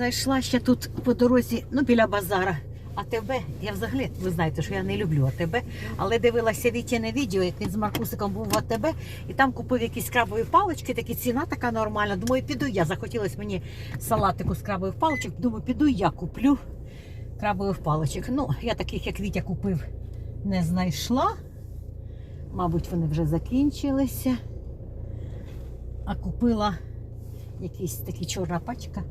Зайшла ще тут по дорозі, ну біля базара. А тебе, я взагалі, ви знаєте, що я не люблю АТБ, але дивилася Вітіне відео, як він з Маркусиком був в АТБ, і там купив якісь крабові палички, такі ціна така нормальна. Думаю, піду я. Захотілося мені салатику з крабових паличок. Думаю, піду я куплю крабових паличок. Ну, я таких, як Вітя купив, не знайшла. Мабуть, вони вже закінчилися. А купила якісь такі чорна пачка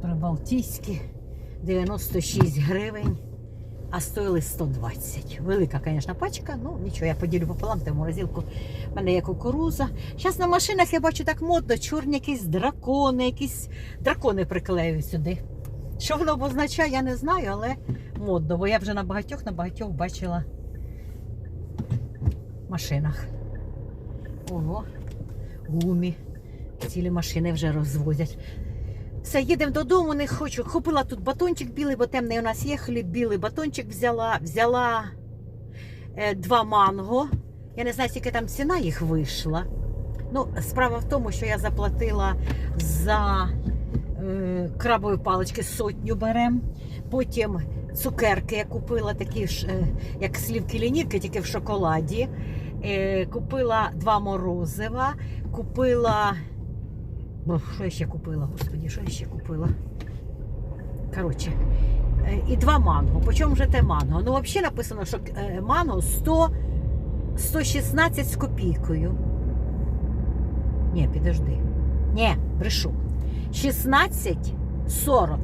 прибалтійські 96 гривень, а стоїли 120. Велика, звісно, пачка. Ну нічого, я поділю пополам, та в морозилку. У мене є кукуруза. Зараз на машинах я бачу так модно, чорні якісь дракони, якісь дракони приклеюють сюди. Що воно обозначає, я не знаю, але модно, бо я вже на багатьох на багатьох бачила машинах. Ого, гумі. Цілі машини вже розвозять. Все, їдемо додому, не хочу. Купила тут батончик білий, бо темний у нас є хліб білий. Батончик взяла, взяла е, два манго. Я не знаю, скільки там ціна їх вийшла. Ну, справа в тому, що я заплатила за е, крабові палички сотню берем. Потім цукерки я купила такі ж, е, як слівки лінійки, тільки в шоколаді. Е, купила два морозива, купила. Що я ще купила? Господі, що я ще купила? Коротше, е, і два манго. По чому вже те манго? Ну, взагалі написано, що е, манго 100, 116 з копійкою. Ні, підожди. Ні, брешу. 16,40.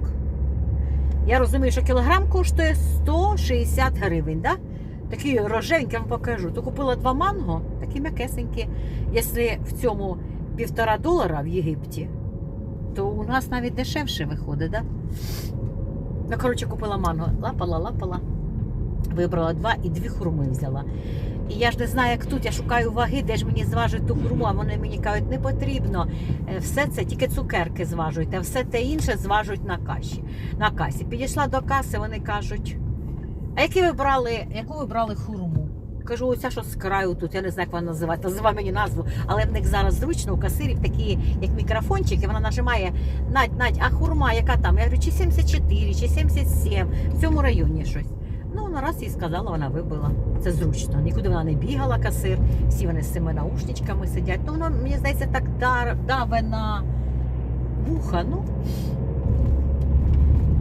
Я розумію, що кілограм коштує 160 гривень, да? Такі рожевенькі, я вам покажу. То купила два манго, такі м'якесенькі. Якщо в цьому півтора долара в Єгипті, то у нас навіть дешевше виходить, да? Ну, коротше, купила манго. Лапала, лапала. Вибрала два і дві хурми взяла. І я ж не знаю, як тут. Я шукаю ваги, де ж мені зважують ту хурму, а вони мені кажуть, не потрібно. Е, Все це тільки цукерки зважують, а все те інше зважують на каші. На касі. Підійшла до каси, вони кажуть, а які ви брали, яку ви брали хурму? Кажу, оця що з краю тут, я не знаю, як вона називається, називай мені назву, але в них зараз зручно у касирів такі, як мікрофончики, вона нажимає Надь, Надь, а хурма, яка там? Я говорю, чи 74, чи 77, в цьому районі щось. Ну, вона раз їй сказала, вона вибила. Це зручно. Нікуди вона не бігала, касир, всі вони з цими наушничками сидять. Ну, воно, мені здається, так дар, даве на вуха. Ну,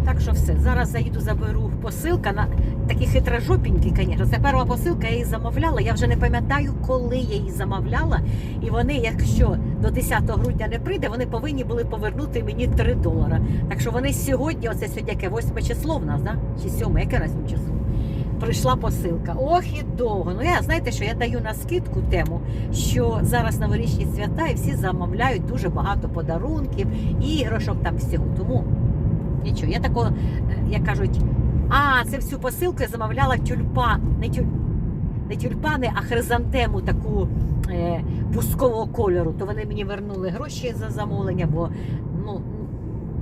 так що все. Зараз заїду, заберу посилка. На... Такі хитрожопінькі, звісно. Це перша посилка, я її замовляла. Я вже не пам'ятаю, коли я її замовляла. І вони, якщо до 10 грудня не прийде, вони повинні були повернути мені 3 долара. Так що вони сьогодні, оце сьогодні яке 8 число в нас, да? чи 7, яке раз число? Прийшла посилка. Ох і довго. Ну я знаєте, що я даю на скидку тему, що зараз новорічні свята і всі замовляють дуже багато подарунків, іграшок там всього. Тому нічого. Я такого, е, як кажуть, а це всю посилку я замовляла тюльпан, не, тюль, не тюльпани, а хризантему таку е, бускового кольору. То вони мені вернули гроші за замовлення, бо ну,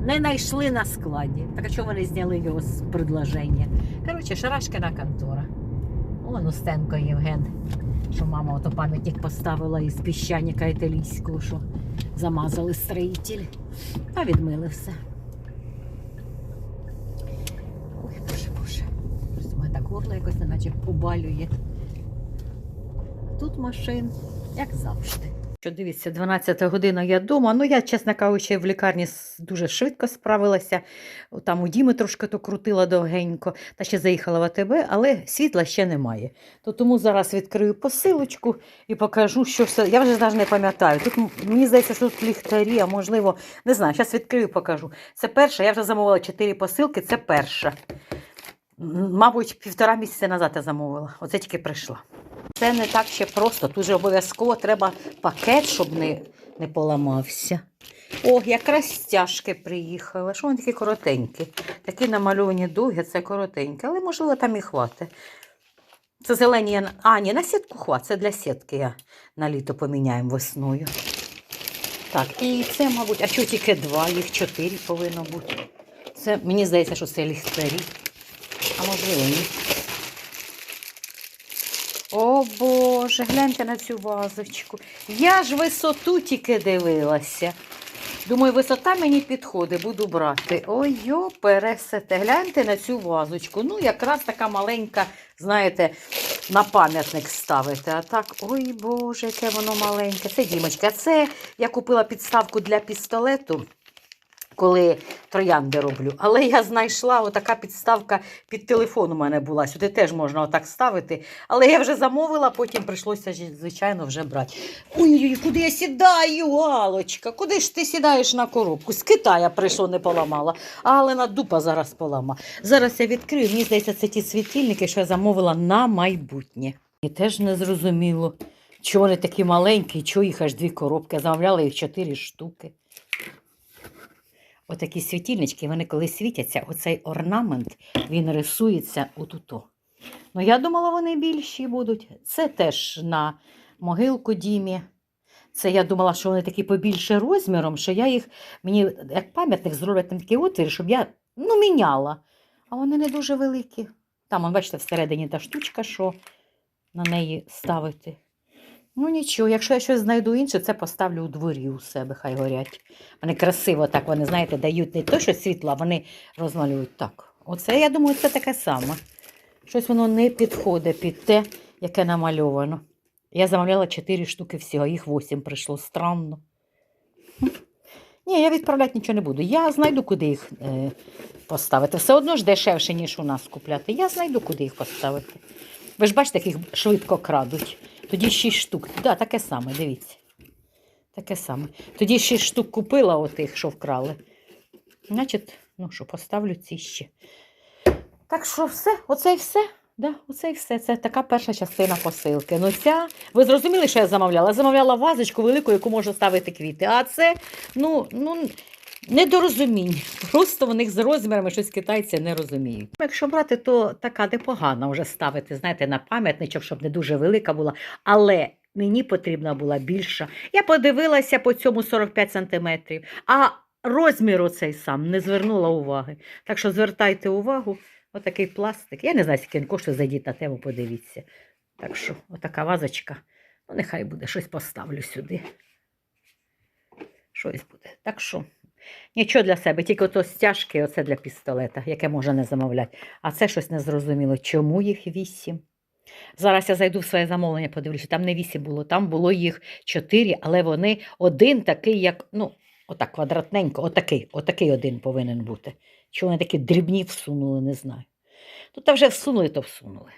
не знайшли на складі. Так а чого вони зняли його з предложення? Коротше, шарашкина контора. О, Устенко Євген, що мама ото пам'ятник поставила із піщаніка італійського, що замазали строїтель. Та відмили все. Ой, боже, боже. Просто мене так горло якось наче побалює. Тут машин, як завжди. Що дивіться, 12 година я вдома. Ну, я, чесно кажучи, в лікарні дуже швидко справилася. Там у Діми трошки то крутила довгенько, та ще заїхала в АТБ, але світла ще немає. То тому зараз відкрию посилочку і покажу, що все. Я вже навіть не пам'ятаю. Тут мені здається, що тут ліхтарі, а можливо, не знаю. Зараз відкрию покажу. Це перша, я вже замовила 4 посилки, це перша. Мабуть, півтора місяця назад я замовила. Оце тільки прийшла. Це не так ще просто. Тут же обов'язково треба пакет, щоб не, не поламався. О, якраз стяжки приїхали. Що вони такі коротенькі? Такі намальовані дуги, це коротенькі, але можливо там і хватить. Це зелені. А, ні, на сітку хватить. Це для сітки я на літо поміняємо весною. Так, і це, мабуть, а що тільки два, їх чотири повинно бути. Це, мені здається, що це ліхтарі. А можливо, ні. О Боже, гляньте на цю вазочку. Я ж висоту тільки дивилася. Думаю, висота мені підходить, буду брати. Ой, йо, пересете. Гляньте на цю вазочку. Ну, якраз така маленька, знаєте, на пам'ятник ставити. А так, ой Боже, яке воно маленьке. Це дімочка. Це я купила підставку для пістолету. Коли троянди роблю. Але я знайшла отака підставка під телефон у мене була. Сюди теж можна отак ставити. Але я вже замовила, потім прийшлося, звичайно, вже брати. Ой-ой, куди я сідаю, Алочка? Куди ж ти сідаєш на коробку? З Китая прийшло, не поламала. А Алена дупа зараз полама. Зараз я відкрию. Мені здається, це ті світильники, що я замовила на майбутнє. І теж не зрозуміло, чого вони такі маленькі, чого їх аж дві коробки. Я замовляла їх чотири штуки. Отакі світильнички, вони коли світяться, оцей орнамент, він рисується отуто. Ну, я думала, вони більші будуть. Це теж на могилку Дімі. Це я думала, що вони такі побільше розміром, що я їх, мені як пам'ятник зроблять там такі отвір, щоб я ну, міняла. А вони не дуже великі. Там, бачите, всередині та штучка, що на неї ставити. Ну нічого, якщо я щось знайду інше, це поставлю у дворі у себе, хай горять. Вони красиво так, вони, знаєте, дають не то, що світла, вони розмалюють так. Оце, я думаю, це таке саме. Щось воно не підходить під те, яке намальовано. Я замовляла 4 штуки всього, їх 8 прийшло. Странно. Ні, я відправляти нічого не буду. Я знайду, куди їх е, поставити. Все одно ж дешевше, ніж у нас купляти. Я знайду, куди їх поставити. Ви ж бачите, як їх швидко крадуть. Тоді 6 штук. Так, да, таке саме, дивіться. Таке саме. Тоді 6 штук купила отих, що вкрали. Значить, ну що, поставлю ці ще. Так що все, оце і все. Да, оце і все. Це така перша частина посилки. Ну, ця, ви зрозуміли, що я замовляла? Я замовляла вазочку велику, яку можна ставити квіти. А це, ну, ну, недорозуміння. Просто в них з розмірами щось китайці не розуміють. Якщо брати, то така непогана вже ставити, знаєте, на пам'ятничок, щоб не дуже велика була. Але мені потрібна була більша. Я подивилася по цьому 45 сантиметрів, а розмір оцей сам не звернула уваги. Так що звертайте увагу, отакий пластик. Я не знаю, скільки він коштує, зайдіть на тему, подивіться. Так що, отака вазочка. Ну, нехай буде, щось поставлю сюди. Щось буде. Так що, нічого для себе, тільки ото стяжки, оце для пістолета, яке можна не замовляти. А це щось незрозуміло. Чому їх вісім? Зараз я зайду в своє замовлення, подивлюся, там не вісім було, там було їх чотири, але вони один такий, як, ну, отак квадратненько, отакий, отакий один повинен бути. Чого вони такі дрібні всунули, не знаю. Тут вже всунули, то всунули.